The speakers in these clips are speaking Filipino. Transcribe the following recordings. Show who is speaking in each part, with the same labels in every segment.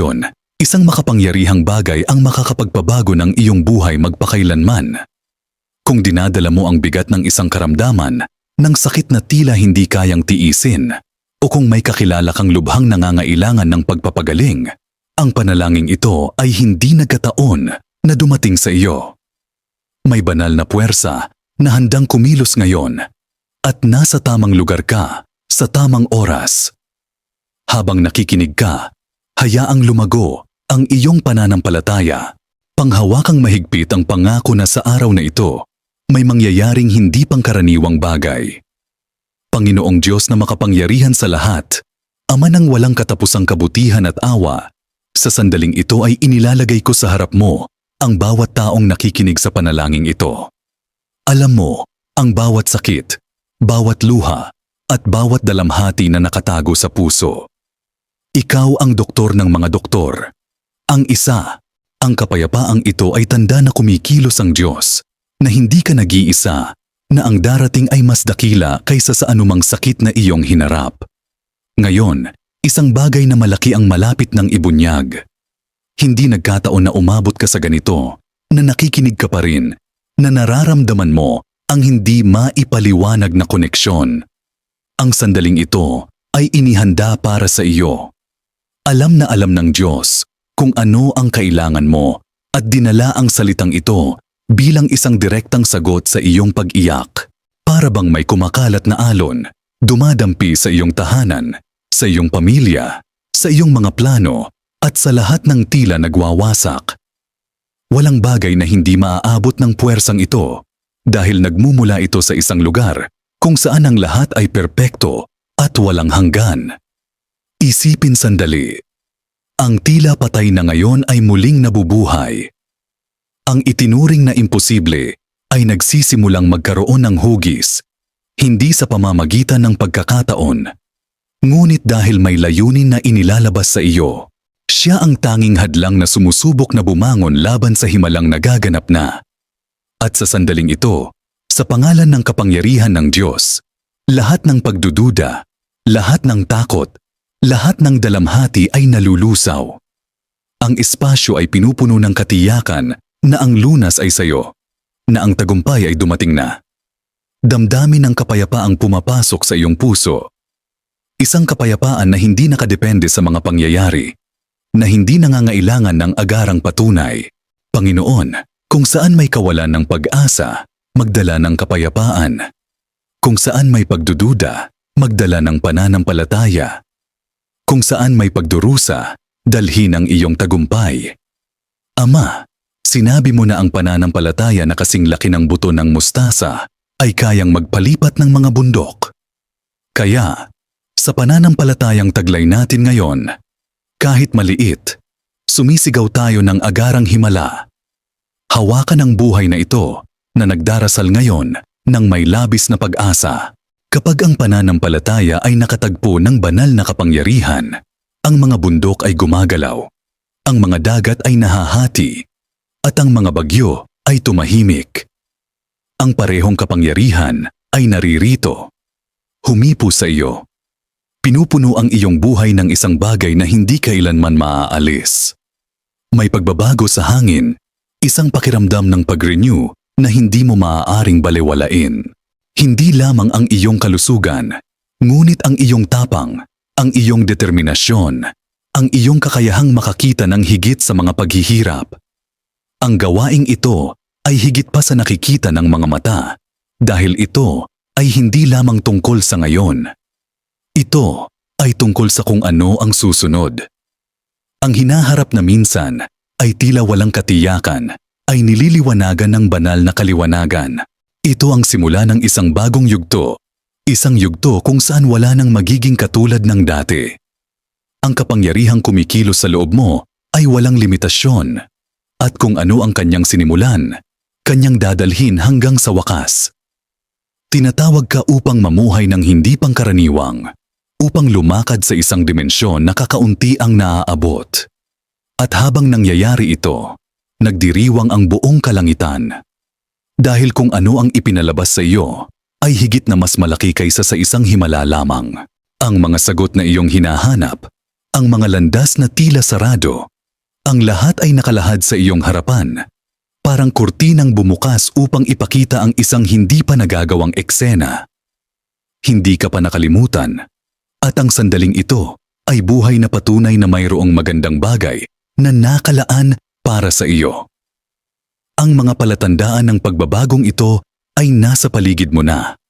Speaker 1: iyon, isang makapangyarihang bagay ang makakapagpabago ng iyong buhay magpakailanman. Kung dinadala mo ang bigat ng isang karamdaman, ng sakit na tila hindi kayang tiisin, o kung may kakilala kang lubhang nangangailangan ng pagpapagaling, ang panalangin ito ay hindi nagkataon na dumating sa iyo. May banal na puwersa na handang kumilos ngayon at nasa tamang lugar ka sa tamang oras. Habang nakikinig ka, hayaang lumago ang iyong pananampalataya. Panghawakang mahigpit ang pangako na sa araw na ito, may mangyayaring hindi pangkaraniwang bagay. Panginoong Diyos na makapangyarihan sa lahat, Ama ng walang katapusang kabutihan at awa, sa sandaling ito ay inilalagay ko sa harap mo ang bawat taong nakikinig sa panalangin ito. Alam mo, ang bawat sakit, bawat luha, at bawat dalamhati na nakatago sa puso. Ikaw ang doktor ng mga doktor. Ang isa, ang kapayapaang ito ay tanda na kumikilos ang Diyos, na hindi ka nag-iisa, na ang darating ay mas dakila kaysa sa anumang sakit na iyong hinarap. Ngayon, isang bagay na malaki ang malapit ng ibunyag. Hindi nagkataon na umabot ka sa ganito, na nakikinig ka pa rin, na nararamdaman mo ang hindi maipaliwanag na koneksyon. Ang sandaling ito ay inihanda para sa iyo. Alam na alam ng Diyos kung ano ang kailangan mo at dinala ang salitang ito bilang isang direktang sagot sa iyong pag-iyak. Para bang may kumakalat na alon, dumadampi sa iyong tahanan, sa iyong pamilya, sa iyong mga plano, at sa lahat ng tila nagwawasak. Walang bagay na hindi maaabot ng puwersang ito dahil nagmumula ito sa isang lugar kung saan ang lahat ay perpekto at walang hanggan. Isipin sandali. Ang tila patay na ngayon ay muling nabubuhay. Ang itinuring na imposible ay nagsisimulang magkaroon ng hugis, hindi sa pamamagitan ng pagkakataon, ngunit dahil may layunin na inilalabas sa iyo. Siya ang tanging hadlang na sumusubok na bumangon laban sa himalang nagaganap na. At sa sandaling ito, sa pangalan ng kapangyarihan ng Diyos, lahat ng pagdududa, lahat ng takot, lahat ng dalamhati ay nalulusaw. Ang espasyo ay pinupuno ng katiyakan na ang lunas ay sayo, na ang tagumpay ay dumating na. Damdamin ng kapayapaang pumapasok sa iyong puso. Isang kapayapaan na hindi nakadepende sa mga pangyayari, na hindi nangangailangan ng agarang patunay. Panginoon, kung saan may kawalan ng pag-asa, magdala ng kapayapaan. Kung saan may pagdududa, magdala ng pananampalataya. Kung saan may pagdurusa, dalhin ang iyong tagumpay. Ama, sinabi mo na ang pananampalataya na kasing laki ng buto ng mustasa ay kayang magpalipat ng mga bundok. Kaya, sa pananampalatayang taglay natin ngayon, kahit maliit, sumisigaw tayo ng agarang himala. Hawakan ang buhay na ito na nagdarasal ngayon ng may labis na pag-asa. Kapag ang pananampalataya ay nakatagpo ng banal na kapangyarihan, ang mga bundok ay gumagalaw, ang mga dagat ay nahahati, at ang mga bagyo ay tumahimik. Ang parehong kapangyarihan ay naririto. Humipo sa iyo. Pinupuno ang iyong buhay ng isang bagay na hindi kailanman maaalis. May pagbabago sa hangin, isang pakiramdam ng pag-renew na hindi mo maaaring balewalain. Hindi lamang ang iyong kalusugan, ngunit ang iyong tapang, ang iyong determinasyon, ang iyong kakayahang makakita ng higit sa mga paghihirap. Ang gawaing ito ay higit pa sa nakikita ng mga mata dahil ito ay hindi lamang tungkol sa ngayon. Ito ay tungkol sa kung ano ang susunod. Ang hinaharap na minsan ay tila walang katiyakan ay nililiwanagan ng banal na kaliwanagan. Ito ang simula ng isang bagong yugto, isang yugto kung saan wala nang magiging katulad ng dati. Ang kapangyarihang kumikilos sa loob mo ay walang limitasyon, at kung ano ang kanyang sinimulan, kanyang dadalhin hanggang sa wakas. Tinatawag ka upang mamuhay ng hindi pangkaraniwang, upang lumakad sa isang dimensyon na kakaunti ang naaabot. At habang nangyayari ito, nagdiriwang ang buong kalangitan. Dahil kung ano ang ipinalabas sa iyo ay higit na mas malaki kaysa sa isang himala lamang. Ang mga sagot na iyong hinahanap ang mga landas na tila sarado. Ang lahat ay nakalahad sa iyong harapan. Parang kurtinang bumukas upang ipakita ang isang hindi pa nagagawang eksena. Hindi ka pa nakalimutan. At ang sandaling ito ay buhay na patunay na mayroong magandang bagay na nakalaan para sa iyo. Ang mga palatandaan ng pagbabagong ito ay nasa paligid mo na.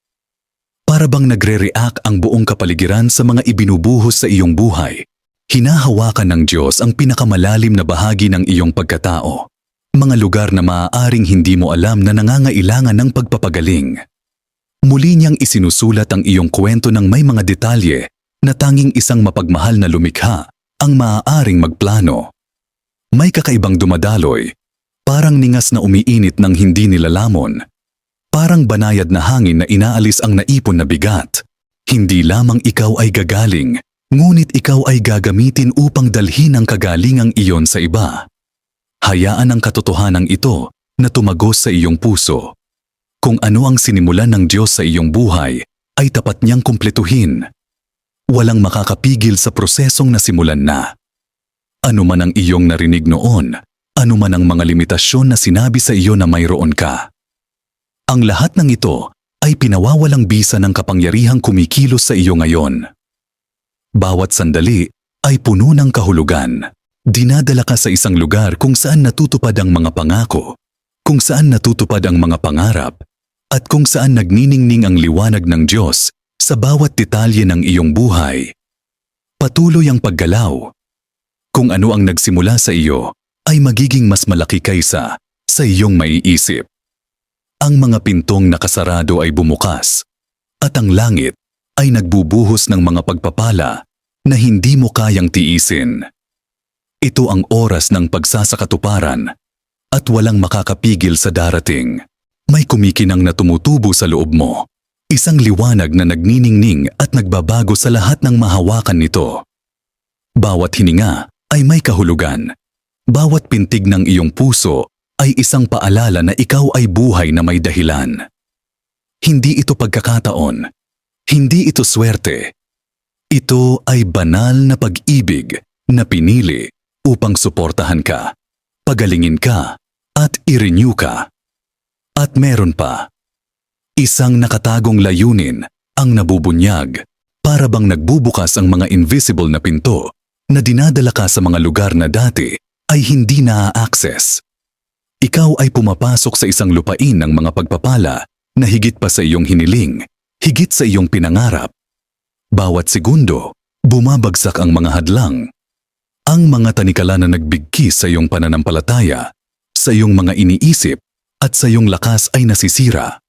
Speaker 1: Para bang nagre-react ang buong kapaligiran sa mga ibinubuhos sa iyong buhay. Hinahawakan ng Diyos ang pinakamalalim na bahagi ng iyong pagkatao. Mga lugar na maaaring hindi mo alam na nangangailangan ng pagpapagaling. Muli niyang isinusulat ang iyong kwento ng may mga detalye na tanging isang mapagmahal na lumikha ang maaaring magplano. May kakaibang dumadaloy, parang ningas na umiinit ng hindi nilalamon. Parang banayad na hangin na inaalis ang naipon na bigat. Hindi lamang ikaw ay gagaling, ngunit ikaw ay gagamitin upang dalhin ang kagalingang iyon sa iba. Hayaan ang katotohanan ito na tumagos sa iyong puso. Kung ano ang sinimulan ng Diyos sa iyong buhay, ay tapat niyang kumpletuhin. Walang makakapigil sa prosesong nasimulan na. Ano man ang iyong narinig noon, ano man ang mga limitasyon na sinabi sa iyo na mayroon ka. Ang lahat ng ito ay pinawawalang bisa ng kapangyarihang kumikilos sa iyo ngayon. Bawat sandali ay puno ng kahulugan. Dinadala ka sa isang lugar kung saan natutupad ang mga pangako, kung saan natutupad ang mga pangarap, at kung saan nagniningning ang liwanag ng Diyos sa bawat detalye ng iyong buhay. Patuloy ang paggalaw. Kung ano ang nagsimula sa iyo ay magiging mas malaki kaysa sa iyong maiisip. Ang mga pintong nakasarado ay bumukas at ang langit ay nagbubuhos ng mga pagpapala na hindi mo kayang tiisin. Ito ang oras ng pagsasakatuparan at walang makakapigil sa darating. May kumikinang na tumutubo sa loob mo. Isang liwanag na nagniningning at nagbabago sa lahat ng mahawakan nito. Bawat hininga ay may kahulugan. Bawat pintig ng iyong puso ay isang paalala na ikaw ay buhay na may dahilan. Hindi ito pagkakataon. Hindi ito swerte. Ito ay banal na pag-ibig na pinili upang suportahan ka, pagalingin ka, at i-renew ka. At meron pa, isang nakatagong layunin ang nabubunyag para bang nagbubukas ang mga invisible na pinto na dinadala ka sa mga lugar na dati ay hindi na-access. Ikaw ay pumapasok sa isang lupain ng mga pagpapala na higit pa sa iyong hiniling, higit sa iyong pinangarap. Bawat segundo, bumabagsak ang mga hadlang. Ang mga tanikala na nagbigkis sa iyong pananampalataya, sa iyong mga iniisip, at sa iyong lakas ay nasisira.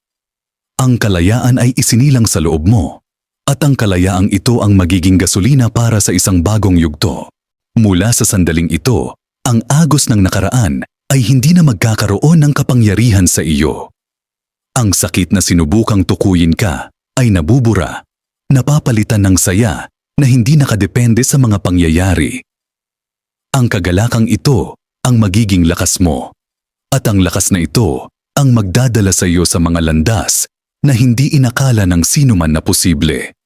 Speaker 1: Ang kalayaan ay isinilang sa loob mo, at ang kalayaang ito ang magiging gasolina para sa isang bagong yugto. Mula sa sandaling ito, ang agos ng nakaraan ay hindi na magkakaroon ng kapangyarihan sa iyo. Ang sakit na sinubukang tukuyin ka ay nabubura, napapalitan ng saya na hindi nakadepende sa mga pangyayari. Ang kagalakang ito ang magiging lakas mo, at ang lakas na ito ang magdadala sa iyo sa mga landas na hindi inakala ng sino man na posible.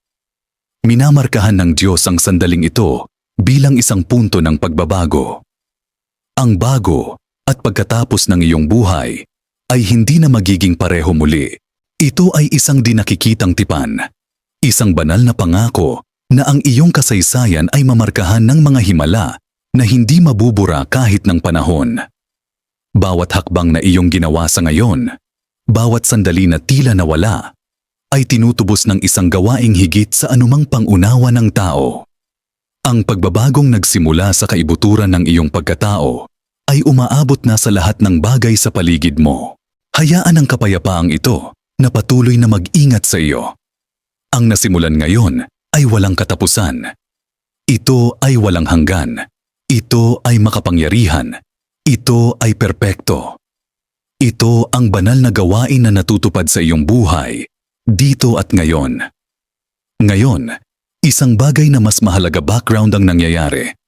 Speaker 1: Minamarkahan ng Diyos ang sandaling ito bilang isang punto ng pagbabago. Ang bago at pagkatapos ng iyong buhay ay hindi na magiging pareho muli. Ito ay isang dinakikitang tipan, isang banal na pangako na ang iyong kasaysayan ay mamarkahan ng mga himala na hindi mabubura kahit ng panahon. Bawat hakbang na iyong ginawa sa ngayon, bawat sandali na tila nawala, ay tinutubos ng isang gawaing higit sa anumang pangunawa ng tao. Ang pagbabagong nagsimula sa kaibuturan ng iyong pagkatao ay umaabot na sa lahat ng bagay sa paligid mo. Hayaan ang kapayapaang ito na patuloy na mag-ingat sa iyo. Ang nasimulan ngayon ay walang katapusan. Ito ay walang hanggan. Ito ay makapangyarihan. Ito ay perpekto. Ito ang banal na gawain na natutupad sa iyong buhay, dito at ngayon. Ngayon, isang bagay na mas mahalaga background ang nangyayari.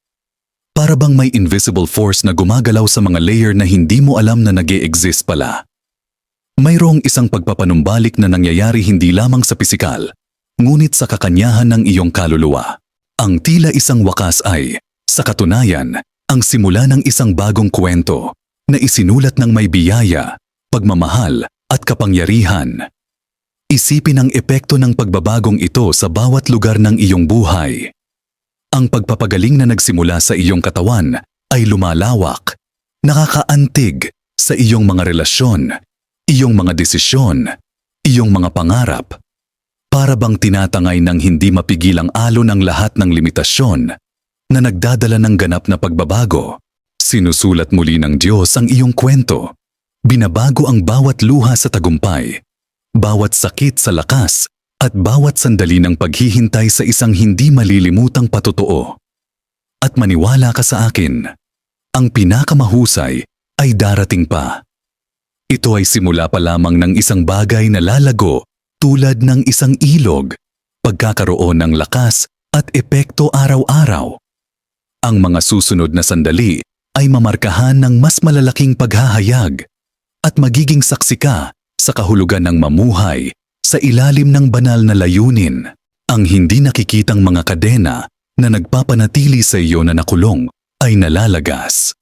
Speaker 1: Para bang may invisible force na gumagalaw sa mga layer na hindi mo alam na nag exist pala. Mayroong isang pagpapanumbalik na nangyayari hindi lamang sa pisikal, ngunit sa kakanyahan ng iyong kaluluwa. Ang tila isang wakas ay, sa katunayan, ang simula ng isang bagong kwento na isinulat ng may biyaya, pagmamahal at kapangyarihan. Isipin ang epekto ng pagbabagong ito sa bawat lugar ng iyong buhay. Ang pagpapagaling na nagsimula sa iyong katawan ay lumalawak, nakakaantig sa iyong mga relasyon, iyong mga desisyon, iyong mga pangarap. Para bang tinatangay ng hindi mapigilang alo ng lahat ng limitasyon na nagdadala ng ganap na pagbabago. Sinusulat muli ng Diyos ang iyong kwento. Binabago ang bawat luha sa tagumpay, bawat sakit sa lakas, at bawat sandali ng paghihintay sa isang hindi malilimutang patotoo. At maniwala ka sa akin, ang pinakamahusay ay darating pa. Ito ay simula pa lamang ng isang bagay na lalago tulad ng isang ilog, pagkakaroon ng lakas at epekto araw-araw. Ang mga susunod na sandali ay mamarkahan ng mas malalaking paghahayag at magiging saksi ka sa kahulugan ng mamuhay sa ilalim ng banal na layunin. Ang hindi nakikitang mga kadena na nagpapanatili sa iyo na nakulong ay nalalagas.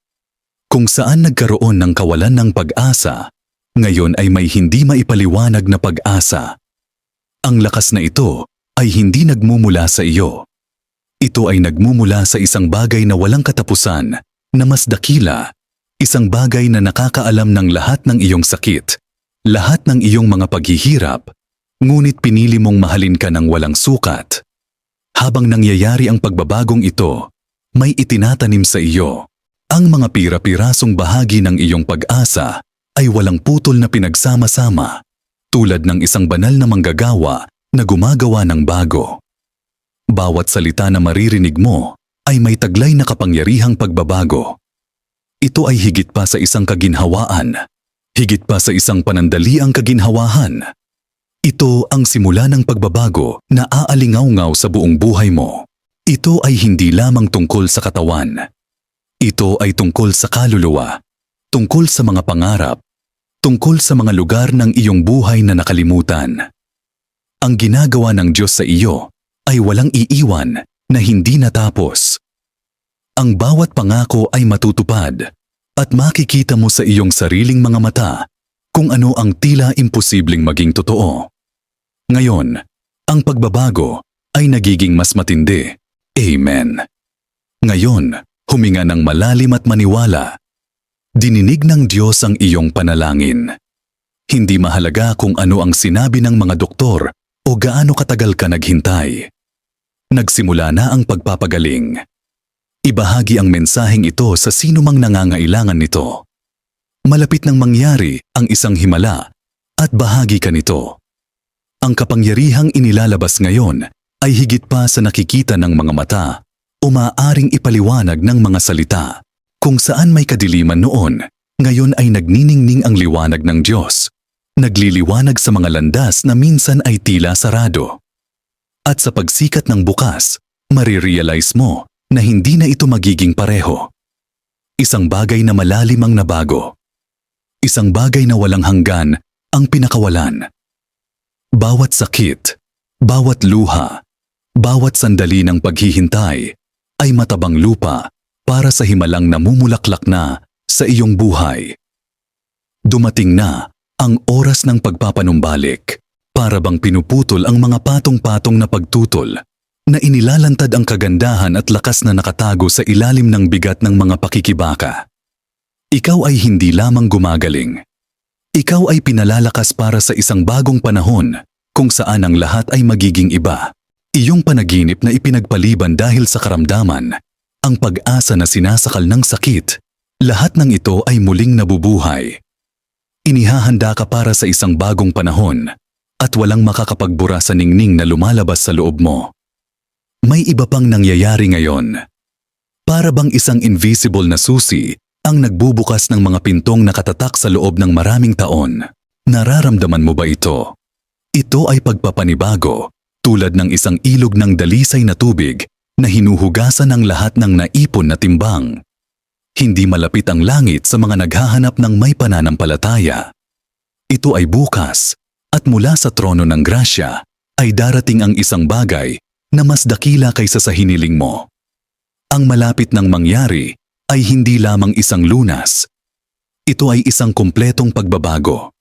Speaker 1: Kung saan nagkaroon ng kawalan ng pag-asa, ngayon ay may hindi maipaliwanag na pag-asa. Ang lakas na ito ay hindi nagmumula sa iyo. Ito ay nagmumula sa isang bagay na walang katapusan, na mas dakila, isang bagay na nakakaalam ng lahat ng iyong sakit, lahat ng iyong mga paghihirap, ngunit pinili mong mahalin ka ng walang sukat. Habang nangyayari ang pagbabagong ito, may itinatanim sa iyo. Ang mga pira-pirasong bahagi ng iyong pag-asa ay walang putol na pinagsama-sama tulad ng isang banal na manggagawa na gumagawa ng bago. Bawat salita na maririnig mo ay may taglay na kapangyarihang pagbabago. Ito ay higit pa sa isang kaginhawaan, higit pa sa isang panandaliang kaginhawahan. Ito ang simula ng pagbabago na aalingaw-ngaw sa buong buhay mo. Ito ay hindi lamang tungkol sa katawan. Ito ay tungkol sa kaluluwa, tungkol sa mga pangarap, tungkol sa mga lugar ng iyong buhay na nakalimutan. Ang ginagawa ng Diyos sa iyo ay walang iiwan na hindi natapos. Ang bawat pangako ay matutupad at makikita mo sa iyong sariling mga mata kung ano ang tila imposibleng maging totoo. Ngayon, ang pagbabago ay nagiging mas matindi. Amen. Ngayon, huminga ng malalim at maniwala Dininig ng Diyos ang iyong panalangin. Hindi mahalaga kung ano ang sinabi ng mga doktor o gaano katagal ka naghintay. Nagsimula na ang pagpapagaling. Ibahagi ang mensaheng ito sa sino mang nangangailangan nito. Malapit nang mangyari ang isang himala at bahagi ka nito. Ang kapangyarihang inilalabas ngayon ay higit pa sa nakikita ng mga mata o maaaring ipaliwanag ng mga salita. Kung saan may kadiliman noon, ngayon ay nagniningning ang liwanag ng Diyos. Nagliliwanag sa mga landas na minsan ay tila sarado. At sa pagsikat ng bukas, marirealize mo na hindi na ito magiging pareho. Isang bagay na malalim ang nabago. Isang bagay na walang hanggan ang pinakawalan. Bawat sakit, bawat luha, bawat sandali ng paghihintay ay matabang lupa para sa himalang namumulaklak na sa iyong buhay. Dumating na ang oras ng pagpapanumbalik para bang pinuputol ang mga patong-patong na pagtutol na inilalantad ang kagandahan at lakas na nakatago sa ilalim ng bigat ng mga pakikibaka. Ikaw ay hindi lamang gumagaling. Ikaw ay pinalalakas para sa isang bagong panahon kung saan ang lahat ay magiging iba. Iyong panaginip na ipinagpaliban dahil sa karamdaman ang pag-asa na sinasakal ng sakit, lahat ng ito ay muling nabubuhay. Inihahanda ka para sa isang bagong panahon at walang makakapagbura sa ningning na lumalabas sa loob mo. May iba pang nangyayari ngayon. Para bang isang invisible na susi ang nagbubukas ng mga pintong nakatatak sa loob ng maraming taon. Nararamdaman mo ba ito? Ito ay pagpapanibago tulad ng isang ilog ng dalisay na tubig na hinuhugasan ng lahat ng naipon na timbang. Hindi malapit ang langit sa mga naghahanap ng may pananampalataya. Ito ay bukas at mula sa trono ng grasya ay darating ang isang bagay na mas dakila kaysa sa hiniling mo. Ang malapit ng mangyari ay hindi lamang isang lunas. Ito ay isang kumpletong pagbabago.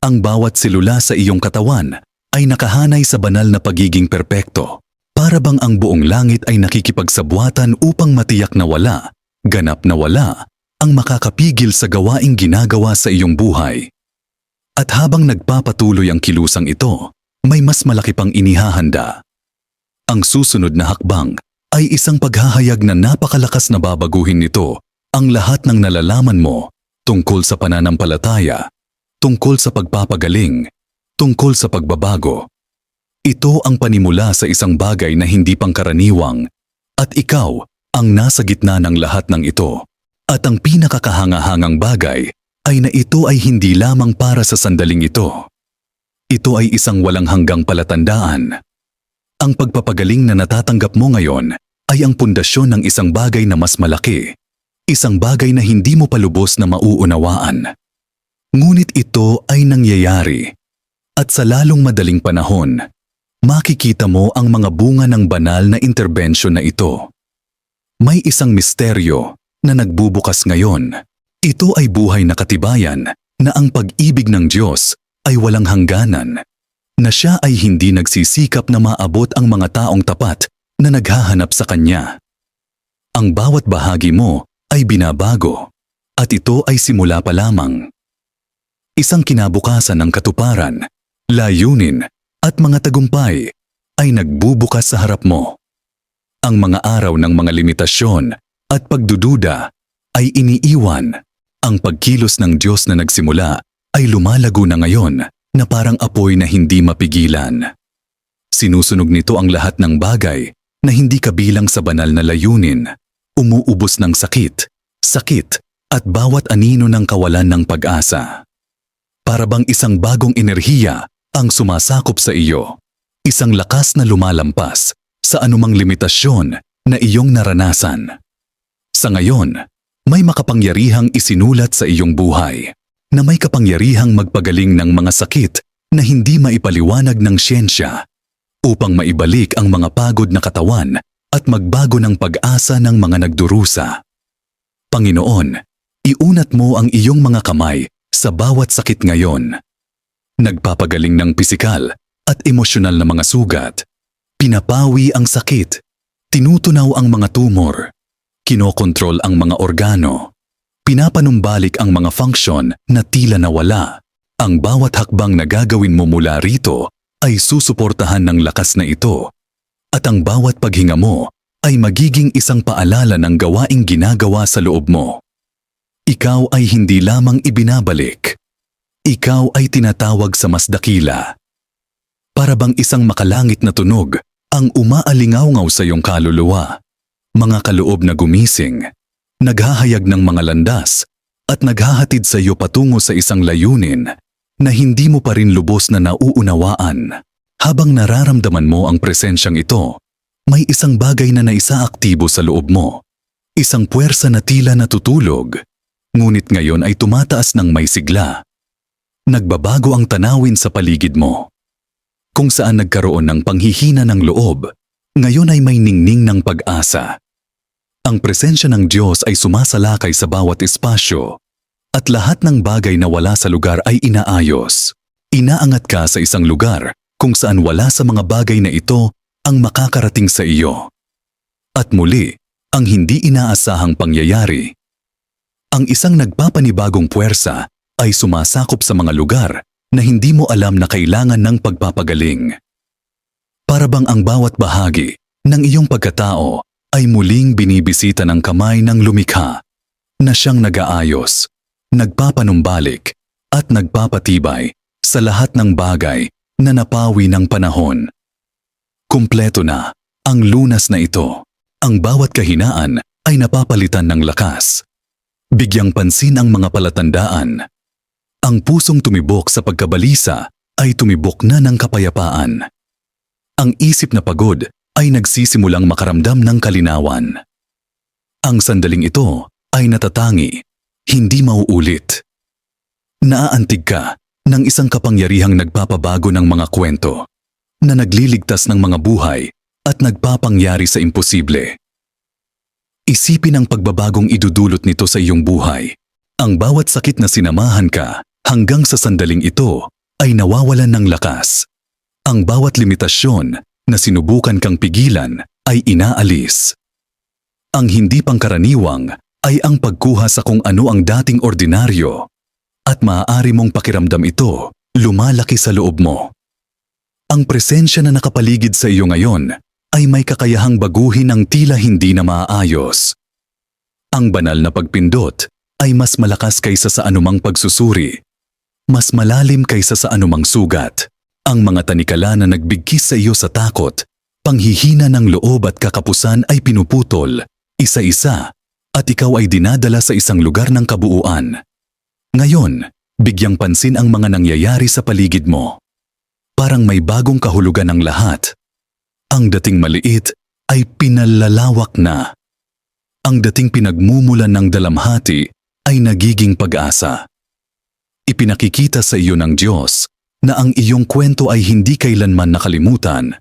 Speaker 1: Ang bawat selula sa iyong katawan ay nakahanay sa banal na pagiging perpekto. Para bang ang buong langit ay nakikipagsabwatan upang matiyak na wala, ganap na wala, ang makakapigil sa gawaing ginagawa sa iyong buhay. At habang nagpapatuloy ang kilusang ito, may mas malaki pang inihahanda. Ang susunod na hakbang ay isang paghahayag na napakalakas na babaguhin nito ang lahat ng nalalaman mo tungkol sa pananampalataya, tungkol sa pagpapagaling, tungkol sa pagbabago. Ito ang panimula sa isang bagay na hindi pangkaraniwang at ikaw ang nasa gitna ng lahat ng ito. At ang pinakakahangahangang bagay ay na ito ay hindi lamang para sa sandaling ito. Ito ay isang walang hanggang palatandaan. Ang pagpapagaling na natatanggap mo ngayon ay ang pundasyon ng isang bagay na mas malaki. Isang bagay na hindi mo palubos na mauunawaan. Ngunit ito ay nangyayari. At sa lalong madaling panahon, makikita mo ang mga bunga ng banal na interbensyon na ito. May isang misteryo na nagbubukas ngayon. Ito ay buhay na katibayan na ang pag-ibig ng Diyos ay walang hangganan, na siya ay hindi nagsisikap na maabot ang mga taong tapat na naghahanap sa Kanya. Ang bawat bahagi mo ay binabago, at ito ay simula pa lamang. Isang kinabukasan ng katuparan, layunin at mga tagumpay ay nagbubukas sa harap mo. Ang mga araw ng mga limitasyon at pagdududa ay iniiwan. Ang pagkilos ng Diyos na nagsimula ay lumalago na ngayon na parang apoy na hindi mapigilan. Sinusunog nito ang lahat ng bagay na hindi kabilang sa banal na layunin, umuubos ng sakit, sakit, at bawat anino ng kawalan ng pag-asa. Para bang isang bagong enerhiya ang sumasakop sa iyo, isang lakas na lumalampas sa anumang limitasyon na iyong naranasan. Sa ngayon, may makapangyarihang isinulat sa iyong buhay na may kapangyarihang magpagaling ng mga sakit na hindi maipaliwanag ng siyensya upang maibalik ang mga pagod na katawan at magbago ng pag-asa ng mga nagdurusa. Panginoon, iunat mo ang iyong mga kamay sa bawat sakit ngayon. Nagpapagaling ng pisikal at emosyonal na mga sugat. Pinapawi ang sakit. Tinutunaw ang mga tumor. Kinokontrol ang mga organo. Pinapanumbalik ang mga function na tila nawala. Ang bawat hakbang na gagawin mo mula rito ay susuportahan ng lakas na ito. At ang bawat paghinga mo ay magiging isang paalala ng gawaing ginagawa sa loob mo. Ikaw ay hindi lamang ibinabalik. Ikaw ay tinatawag sa mas dakila. Para bang isang makalangit na tunog ang umaalingawngaw sa iyong kaluluwa. Mga kaloob na gumising, naghahayag ng mga landas at naghahatid sa iyo patungo sa isang layunin na hindi mo pa rin lubos na nauunawaan. Habang nararamdaman mo ang presensyang ito, may isang bagay na naisaaktibo sa loob mo. Isang puwersa na tila natutulog, ngunit ngayon ay tumataas ng may sigla. Nagbabago ang tanawin sa paligid mo. Kung saan nagkaroon ng panghihina ng loob, ngayon ay may ningning ng pag-asa. Ang presensya ng Diyos ay sumasalakay sa bawat espasyo at lahat ng bagay na wala sa lugar ay inaayos. Inaangat ka sa isang lugar kung saan wala sa mga bagay na ito ang makakarating sa iyo. At muli, ang hindi inaasahang pangyayari. Ang isang nagpapanibagong puwersa ay sumasakop sa mga lugar na hindi mo alam na kailangan ng pagpapagaling. Para bang ang bawat bahagi ng iyong pagkatao ay muling binibisita ng kamay ng lumikha na siyang nag-aayos, nagpapanumbalik at nagpapatibay sa lahat ng bagay na napawi ng panahon. Kumpleto na ang lunas na ito. Ang bawat kahinaan ay napapalitan ng lakas. Bigyang pansin ang mga palatandaan. Ang pusong tumibok sa pagkabalisa ay tumibok na ng kapayapaan. Ang isip na pagod ay nagsisimulang makaramdam ng kalinawan. Ang sandaling ito ay natatangi, hindi mauulit. Naaantig ka ng isang kapangyarihang nagpapabago ng mga kwento na nagliligtas ng mga buhay at nagpapangyari sa imposible. Isipin ang pagbabagong idudulot nito sa iyong buhay. Ang bawat sakit na sinamahan ka hanggang sa sandaling ito ay nawawalan ng lakas. Ang bawat limitasyon na sinubukan kang pigilan ay inaalis. Ang hindi pangkaraniwang ay ang pagkuha sa kung ano ang dating ordinaryo at maaari mong pakiramdam ito lumalaki sa loob mo. Ang presensya na nakapaligid sa iyo ngayon ay may kakayahang baguhin ang tila hindi na maaayos. Ang banal na pagpindot ay mas malakas kaysa sa anumang pagsusuri. Mas malalim kaysa sa anumang sugat. Ang mga tanikala na nagbigkis sa iyo sa takot, panghihina ng loob at kakapusan ay pinuputol, isa-isa, at ikaw ay dinadala sa isang lugar ng kabuuan. Ngayon, bigyang pansin ang mga nangyayari sa paligid mo. Parang may bagong kahulugan ng lahat. Ang dating maliit ay pinalalawak na. Ang dating pinagmumulan ng dalamhati ay nagiging pag-asa. Ipinakikita sa iyo ng Diyos na ang iyong kwento ay hindi kailanman nakalimutan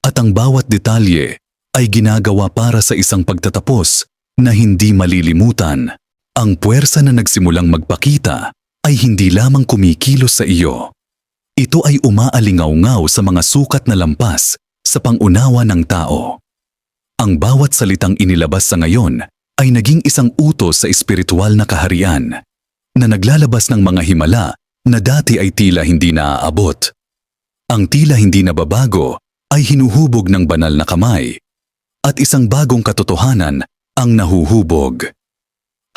Speaker 1: at ang bawat detalye ay ginagawa para sa isang pagtatapos na hindi malilimutan. Ang puwersa na nagsimulang magpakita ay hindi lamang kumikilos sa iyo. Ito ay umaalingaw-ngaw sa mga sukat na lampas sa pangunawa ng tao. Ang bawat salitang inilabas sa ngayon ay naging isang utos sa espiritual na kaharian na naglalabas ng mga himala na dati ay tila hindi naaabot. Ang tila hindi nababago ay hinuhubog ng banal na kamay at isang bagong katotohanan ang nahuhubog.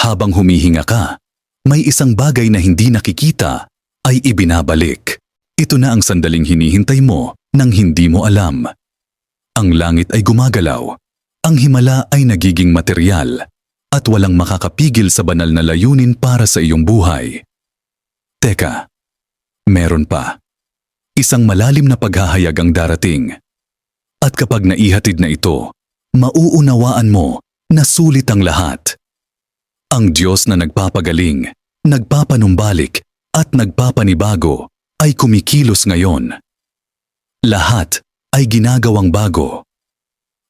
Speaker 1: Habang humihinga ka, may isang bagay na hindi nakikita ay ibinabalik. Ito na ang sandaling hinihintay mo nang hindi mo alam. Ang langit ay gumagalaw, ang himala ay nagiging material, at walang makakapigil sa banal na layunin para sa iyong buhay. Teka, meron pa. Isang malalim na paghahayag ang darating. At kapag naihatid na ito, mauunawaan mo na sulit ang lahat. Ang Diyos na nagpapagaling, nagpapanumbalik at nagpapanibago ay kumikilos ngayon. Lahat ay ginagawang bago.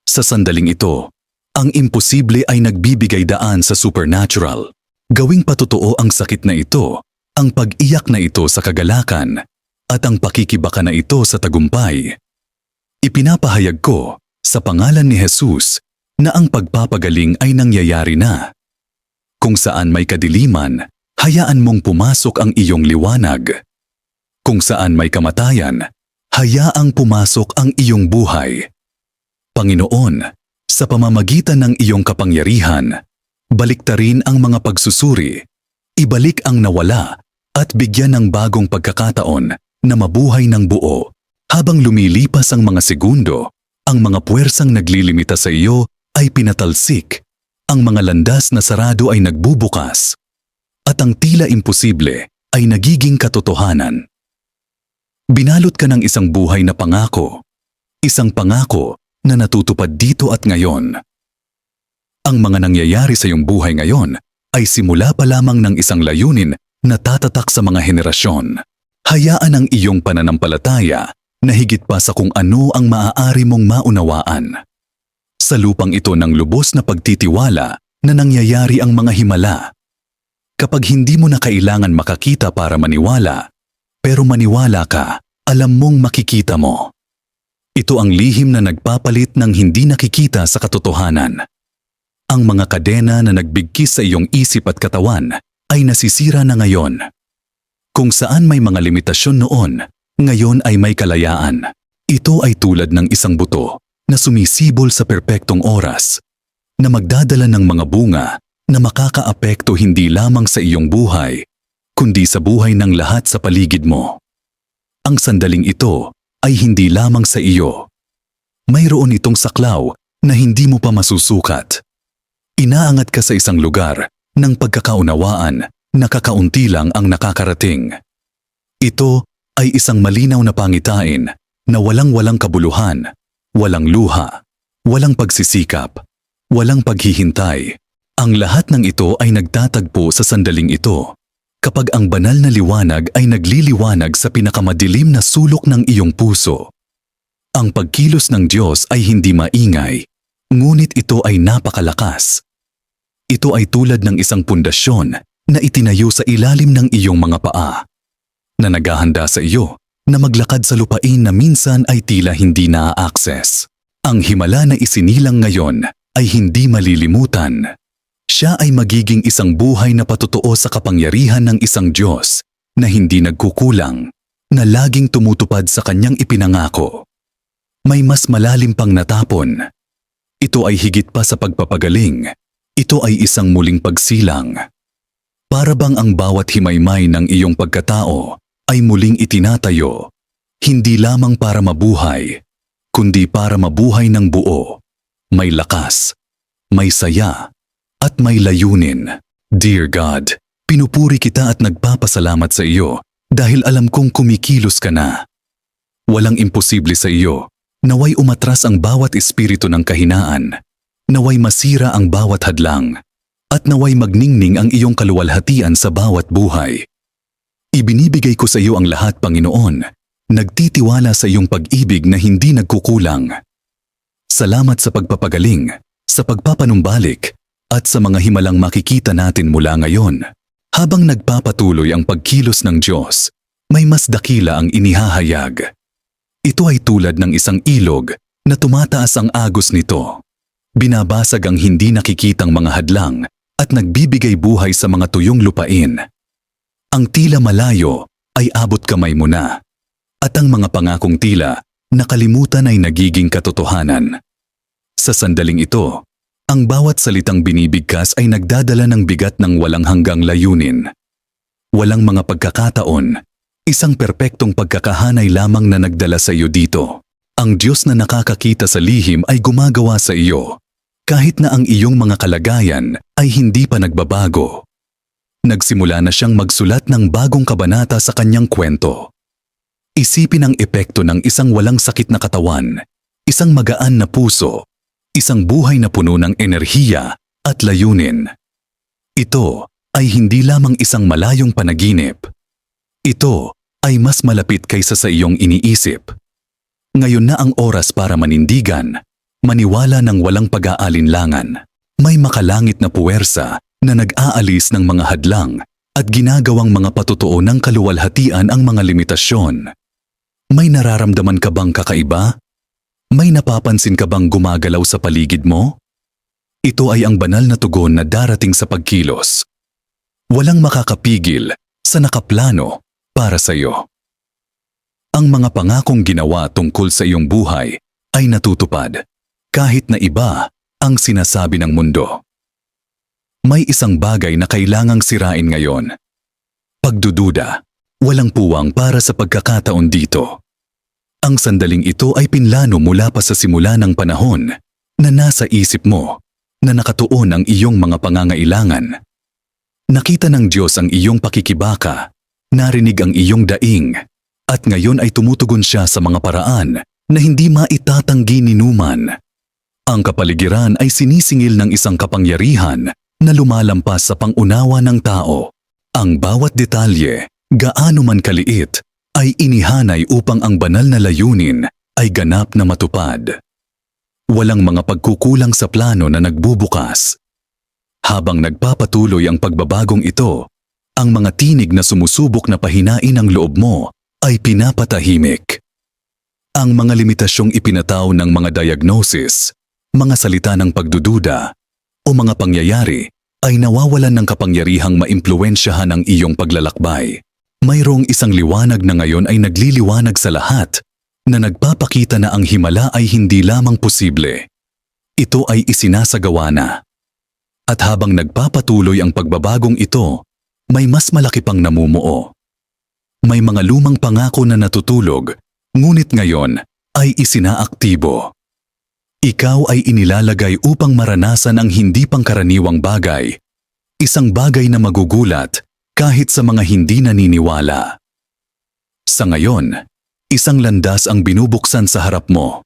Speaker 1: Sa sandaling ito, ang imposible ay nagbibigay daan sa supernatural. Gawing patotoo ang sakit na ito, ang pag-iyak na ito sa kagalakan, at ang pakikibaka na ito sa tagumpay. Ipinapahayag ko, sa pangalan ni Jesus, na ang pagpapagaling ay nangyayari na. Kung saan may kadiliman, hayaan mong pumasok ang iyong liwanag. Kung saan may kamatayan, hayaang pumasok ang iyong buhay. Panginoon, sa pamamagitan ng iyong kapangyarihan, baliktarin ang mga pagsusuri, ibalik ang nawala at bigyan ng bagong pagkakataon na mabuhay ng buo. Habang lumilipas ang mga segundo, ang mga puwersang naglilimita sa iyo ay pinatalsik, ang mga landas na sarado ay nagbubukas, at ang tila imposible ay nagiging katotohanan. Binalot ka ng isang buhay na pangako, isang pangako na natutupad dito at ngayon. Ang mga nangyayari sa iyong buhay ngayon ay simula pa lamang ng isang layunin na tatatak sa mga henerasyon. Hayaan ang iyong pananampalataya na higit pa sa kung ano ang maaari mong maunawaan. Sa lupang ito ng lubos na pagtitiwala na nangyayari ang mga himala. Kapag hindi mo na kailangan makakita para maniwala, pero maniwala ka, alam mong makikita mo. Ito ang lihim na nagpapalit ng hindi nakikita sa katotohanan. Ang mga kadena na nagbigkis sa iyong isip at katawan ay nasisira na ngayon. Kung saan may mga limitasyon noon, ngayon ay may kalayaan. Ito ay tulad ng isang buto na sumisibol sa perpektong oras, na magdadala ng mga bunga na makakaapekto hindi lamang sa iyong buhay, kundi sa buhay ng lahat sa paligid mo. Ang sandaling ito ay hindi lamang sa iyo. Mayroon itong saklaw na hindi mo pa masusukat. Inaangat ka sa isang lugar ng pagkakaunawaan na kakaunti lang ang nakakarating. Ito ay isang malinaw na pangitain na walang-walang kabuluhan Walang luha, walang pagsisikap, walang paghihintay. Ang lahat ng ito ay nagtatagpo sa sandaling ito. Kapag ang banal na liwanag ay nagliliwanag sa pinakamadilim na sulok ng iyong puso. Ang pagkilos ng Diyos ay hindi maingay, ngunit ito ay napakalakas. Ito ay tulad ng isang pundasyon na itinayo sa ilalim ng iyong mga paa, na naghahanda sa iyo na maglakad sa lupain na minsan ay tila hindi naa-access. Ang himala na isinilang ngayon ay hindi malilimutan. Siya ay magiging isang buhay na patutuo sa kapangyarihan ng isang Diyos na hindi nagkukulang, na laging tumutupad sa kanyang ipinangako. May mas malalim pang natapon. Ito ay higit pa sa pagpapagaling. Ito ay isang muling pagsilang. Para bang ang bawat himaymay ng iyong pagkatao ay muling itinatayo, hindi lamang para mabuhay, kundi para mabuhay ng buo, may lakas, may saya, at may layunin. Dear God, pinupuri kita at nagpapasalamat sa iyo dahil alam kong kumikilos ka na. Walang imposible sa iyo, naway umatras ang bawat espiritu ng kahinaan, naway masira ang bawat hadlang, at naway magningning ang iyong kaluwalhatian sa bawat buhay. Ibinibigay ko sa iyo ang lahat, Panginoon, nagtitiwala sa iyong pag-ibig na hindi nagkukulang. Salamat sa pagpapagaling, sa pagpapanumbalik, at sa mga himalang makikita natin mula ngayon. Habang nagpapatuloy ang pagkilos ng Diyos, may mas dakila ang inihahayag. Ito ay tulad ng isang ilog na tumataas ang agos nito. Binabasag ang hindi nakikitang mga hadlang at nagbibigay buhay sa mga tuyong lupain. Ang tila malayo ay abot kamay mo na. At ang mga pangakong tila nakalimutan ay nagiging katotohanan. Sa sandaling ito, ang bawat salitang binibigkas ay nagdadala ng bigat ng walang hanggang layunin. Walang mga pagkakataon, isang perpektong pagkakahanay lamang na nagdala sa iyo dito. Ang Diyos na nakakakita sa lihim ay gumagawa sa iyo, kahit na ang iyong mga kalagayan ay hindi pa nagbabago. Nagsimula na siyang magsulat ng bagong kabanata sa kanyang kwento. Isipin ang epekto ng isang walang sakit na katawan, isang magaan na puso, isang buhay na puno ng enerhiya at layunin. Ito ay hindi lamang isang malayong panaginip. Ito ay mas malapit kaysa sa iyong iniisip. Ngayon na ang oras para manindigan, maniwala ng walang pag-aalinlangan. May makalangit na puwersa na nag-aalis ng mga hadlang at ginagawang mga patutuo ng kaluwalhatian ang mga limitasyon. May nararamdaman ka bang kakaiba? May napapansin ka bang gumagalaw sa paligid mo? Ito ay ang banal na tugon na darating sa pagkilos. Walang makakapigil sa nakaplano para sa iyo. Ang mga pangakong ginawa tungkol sa iyong buhay ay natutupad kahit na iba ang sinasabi ng mundo. May isang bagay na kailangang sirain ngayon. Pagdududa, walang puwang para sa pagkakataon dito. Ang sandaling ito ay pinlano mula pa sa simula ng panahon na nasa isip mo na nakatuon ang iyong mga pangangailangan. Nakita ng Diyos ang iyong pakikibaka, narinig ang iyong daing, at ngayon ay tumutugon siya sa mga paraan na hindi maitatanggi ni Numan. Ang kapaligiran ay sinisingil ng isang kapangyarihan na lumalampas sa pangunawa ng tao. Ang bawat detalye, gaano man kaliit, ay inihanay upang ang banal na layunin ay ganap na matupad. Walang mga pagkukulang sa plano na nagbubukas. Habang nagpapatuloy ang pagbabagong ito, ang mga tinig na sumusubok na pahinain ang loob mo ay pinapatahimik. Ang mga limitasyong ipinataw ng mga diagnosis, mga salita ng pagdududa, o mga pangyayari ay nawawalan ng kapangyarihang maimpluwensyahan ang iyong paglalakbay. Mayroong isang liwanag na ngayon ay nagliliwanag sa lahat na nagpapakita na ang himala ay hindi lamang posible. Ito ay isinasagawa na. At habang nagpapatuloy ang pagbabagong ito, may mas malaki pang namumuo. May mga lumang pangako na natutulog, ngunit ngayon ay isinaaktibo. Ikaw ay inilalagay upang maranasan ang hindi pangkaraniwang bagay, isang bagay na magugulat kahit sa mga hindi naniniwala. Sa ngayon, isang landas ang binubuksan sa harap mo.